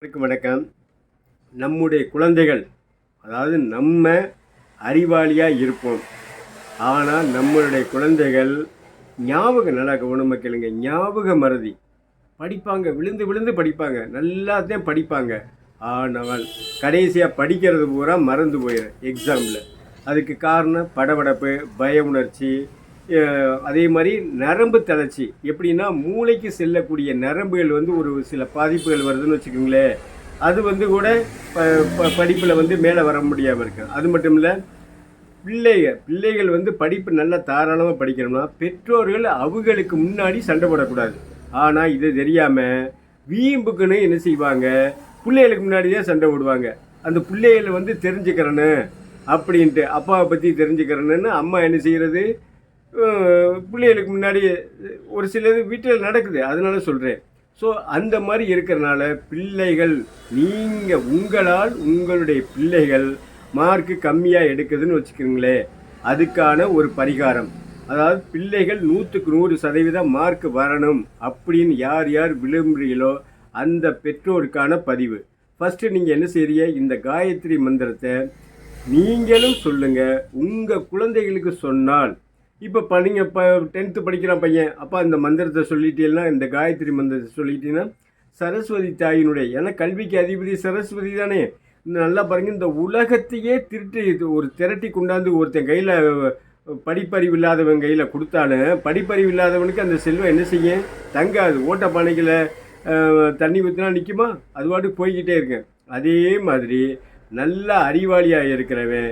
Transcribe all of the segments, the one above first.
அனைவருக்கும் வணக்கம். நம்முடைய குழந்தைகள் அதாவது நம்ம அறிவாளியாக இருப்போம். ஆனால் நம்மளுடைய குழந்தைகள் ஞாபகம் நல்லா கவனமாக கேளுங்க. ஞாபக மறதி. படிப்பாங்க விழுந்து விழுந்து படிப்பாங்க. நல்லாத்தையும் படிப்பாங்க. ஆனால் கடைசியாக படிக்கிறது பூரா மறந்து போயிடும் எக்ஸாமில் அதுக்கு காரணம் படபடப்பு பய உணர்ச்சி அதே மாதிரி நரம்பு தளர்ச்சி. எப்படின்னா மூளைக்கு செல்லக்கூடிய நரம்புகள் வந்து ஒரு சில பாதிப்புகள் வருதுன்னு வச்சுக்கோங்களேன். அது வந்து கூட ப ப படிப்பில் வந்து மேலே வர முடியாமல் இருக்கு. அது மட்டும் இல்லை பிள்ளைகள் பிள்ளைகள் வந்து படிப்பு நல்லா தாராளமாக படிக்கணும்னா பெற்றோர்கள் அவங்களுக்கு முன்னாடி சண்டை போடக்கூடாது. ஆனால் இது தெரியாமல் வீம்புக்குன்னு என்ன செய்வாங்க? பிள்ளைகளுக்கு முன்னாடி தான் சண்டை போடுவாங்க. அந்த பிள்ளைகளை வந்து தெரிஞ்சுக்கிறேன்னு அப்படின்ட்டு அப்பாவை பற்றி தெரிஞ்சுக்கிறேன்னு அம்மா என்ன செய்கிறது பிள்ளைகளுக்கு முன்னாடி ஒரு சிலது வீட்டில் நடக்குது அதனால சொல்கிறேன் ஸோ அந்த மாதிரி இருக்கிறனால பிள்ளைகள் நீங்கள் உங்களால் உங்களுடைய பிள்ளைகள் மார்க்கு கம்மியாக எடுக்குதுன்னு வச்சுக்கோங்களேன் அதுக்கான ஒரு பரிகாரம். அதாவது பிள்ளைகள் நூற்றுக்கு நூறு சதவீதம் மார்க் வரணும் அப்படின்னு யார் யார் விரும்புகிறீங்களோ அந்த பெற்றோருக்கான பதிவு. ஃபஸ்ட்டு நீங்கள் என்ன செய்றீங்க? இந்த காயத்ரி மந்திரத்தை நீங்களும் சொல்லுங்கள் உங்கள் குழந்தைகளுக்கு சொன்னால் இப்போ படிங்க நீங்கள் இப்போ டென்த்து படிக்கிறான் பையன். அப்பா இந்த மந்திரத்தை சொல்லிட்டீங்கன்னா இந்த காயத்ரி மந்திரத்தை சொல்லிட்டீங்கன்னா சரஸ்வதி தாயினுடைய ஏன்னா கல்விக்கு அதிபதி சரஸ்வதி தானே. நல்லா பாருங்கள் இந்த உலகத்தையே திருட்டு ஒரு திரட்டி கொண்டாந்து ஒருத்தன் கையில் படிப்பறிவு இல்லாதவன் கையில் கொடுத்தாலும் படிப்பறிவு இல்லாதவனுக்கு அந்த செல்வம் என்ன செய்யும்? தங்காது. ஓட்டப்பானைகளை தண்ணி ஊற்றினா நிற்குமா அது போய்கிட்டே இருக்கேன் அதே மாதிரி நல்ல அறிவாளியாக இருக்கிறவன்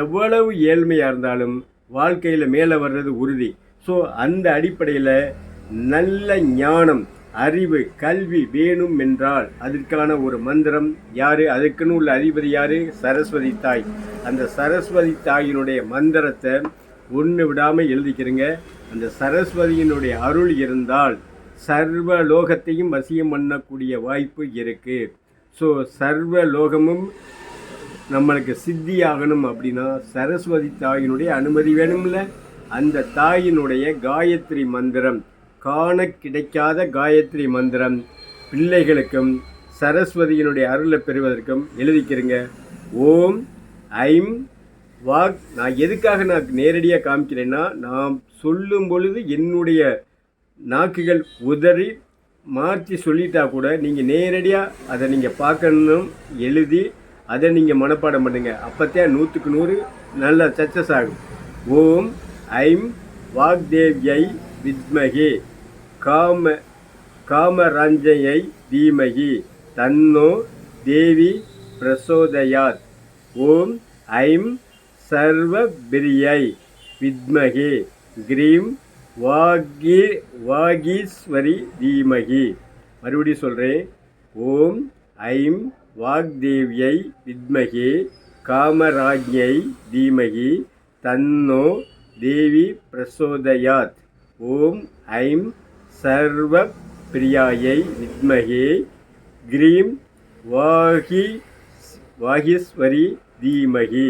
எவ்வளவு ஏழ்மையாக இருந்தாலும் வாழ்க்கையில் மேலே வர்றது உறுதி. ஸோ அந்த அடிப்படையில் நல்ல ஞானம் அறிவு கல்வி வேணும் என்றால் அதற்கான ஒரு மந்திரம் யார்? அதுக்குன்னு உள்ள அதிபதி யார்? சரஸ்வதி தாய். அந்த சரஸ்வதி தாயினுடைய மந்திரத்தை ஒன்று விடாமல் எழுதிக்கிறங்க. அந்த சரஸ்வதியினுடைய அருள் இருந்தால் சர்வ லோகத்தையும் வசியம் பண்ணக்கூடிய வாய்ப்பு இருக்குது ஸோ சர்வ லோகமும் நம்மளுக்கு சித்தி ஆகணும் அப்படின்னா சரஸ்வதி தாயினுடைய அனுமதி வேணும்ல? அந்த தாயினுடைய காயத்ரி மந்திரம் காண கிடைக்காத காயத்ரி மந்திரம். பிள்ளைகளுக்கும் சரஸ்வதியினுடைய அருளை பெறுவதற்கும் எழுதிக்கிறங்க. ஓம் ஐம் வாக். நான் எதுக்காக நான் நேரடியாக காமிக்கிறேன்னா நான் சொல்லும் பொழுது என்னுடைய நாக்குகள் உதறி மாற்றி சொல்லிட்டா கூட நீங்கள் நேரடியாக அதை நீங்கள் பார்க்கணும் எழுதி அதை நீங்கள் மனப்பாடம் பண்ணுங்கள் அப்போத்தே நூற்றுக்கு நூறு நல்ல சக்ஸஸ் ஆகும். ஓம் ஐம் வாக்தேவ்யை வித்மகி. காம காமராஞ்சையை தீமகி. தன்னோ தேவி பிரசோதயாத். ஓம் ஐம் சர்வபிரியை வித்மகி. கிரீம் வாகி வாகீஸ்வரி தீமகி. மறுபடியும் சொல்கிறேன் ஓம் ஐம் வாக்தேவியை வித்மகி காமராஜ்யை தீமகி தன்னோ தேவி பிரசோதயாத். ஓம் ஐம் சர்வ பிரியாயை வித்மகே கிரீம் வாகி வாகீஸ்வரி தீமகி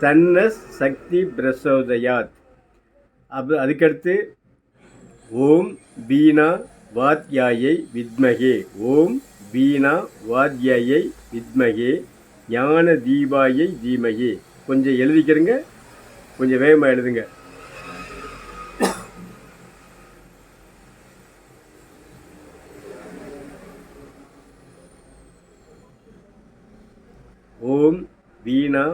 தன்னஸ் சக்தி பிரசோதயாத். அப் அதுக்கடுத்து ஓம் வீணா வாத்யாயை வித்மகே ஓம் வீணா வாத்யாயை வித்மகே ஞான தீபாயை தீமகி. கொஞ்சம் எழுதிக்கிறங்க கொஞ்சம் வேகமாக எழுதுங்க. ஓம் வீணா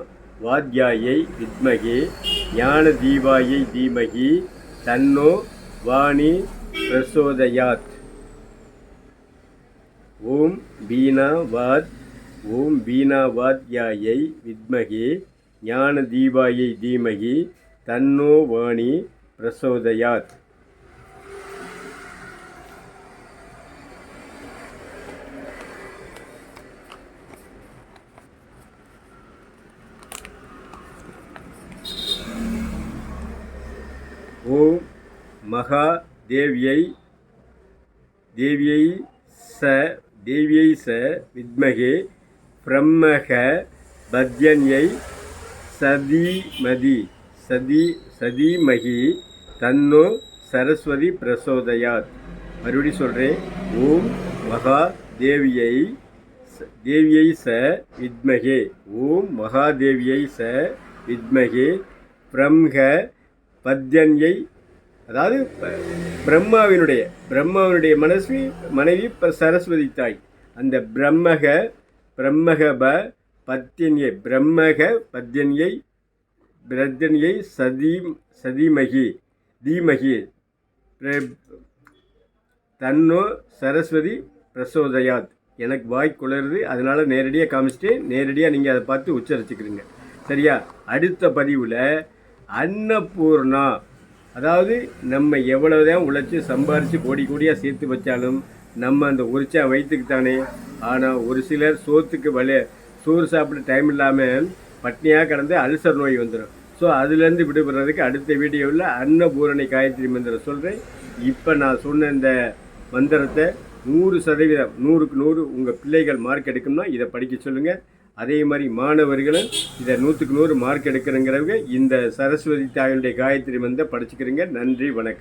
வாத்யாயை வித்மகே ஞான தீபாயை தீமகி தன்னோ வாணி பிரசோதயாத். ஓம் பீனாவாத் ஓம் பீனாவாத்யாயை வித்மகி ஞான தீபாயை தீமகி தன்னோ வாணி பிரசோதயாத். ஓம் மகா தேவியை தேவியை ச தேவியை ச வித்மகே பிரம்மக பத்யன்யை சதீமதி சதி சதீமகி தன்னோ சரஸ்வதி பிரசோதயாத். மறுபடி சொல்கிறேன் ஓம் மகா தேவியை ச- தேவியை ச வித்மகே. ஓம் மகாதேவியை ச வித்மகே பிரம்ஹ பத்யன்யை அதாவது ப- பிரம்மாவினுடைய பிரம்மாவினுடைய மனசு மனைவி ப- சரஸ்வதி தாய். அந்த பிரம்மக பிரம்மகப பத்தியன்யை பிரம்மக பத்தியன்யை பிரத்தன்யை சதி சதிமகி தீமகி பிர- தன்னோ சரஸ்வதி பிரசோதயாத். எனக்கு வாய் குளருது அதனால் நேரடியாக காமிச்சிட்டு நேரடியாக நீங்கள் அதை பார்த்து உச்சரிச்சுக்கிறீங்க. சரியா? அடுத்த பதிவில் அன்னபூர்ணா அதாவது நம்ம எவ்வளவுதான் உழைச்சி சம்பாரித்து கோடி கோடியாக சேர்த்து வச்சாலும் நம்ம அந்த உரிச்சா வயிற்றுக்கு தானே ஆனால் ஒரு சிலர் சோத்துக்கு வலி சோறு சாப்பிட டைம் இல்லாமல் பட்னியாக கடந்து அல்சர் நோய் வந்துடும் ஸோ அதுலேருந்து விடுபடுறதுக்கு அடுத்த வீடியோவில் அன்னபூரணி காயத்ரி மந்திரம் சொல்கிறேன் இப்போ நான் சொன்ன இந்த மந்திரத்தை நூறு சதவீதம் நூறுக்கு நூறு உங்கள் பிள்ளைகள் மார்க் எடுக்கணும்னா இதை படிக்க சொல்லுங்கள் அதே மாதிரி மாணவர்களும் இதை நூற்றுக்கு நூறு மார்க் எடுக்கிறங்கிறவங்க இந்த சரஸ்வதி தாயுடைய காயத்ரி மந்திரம் படிச்சுக்கிறீங்க. நன்றி வணக்கம்.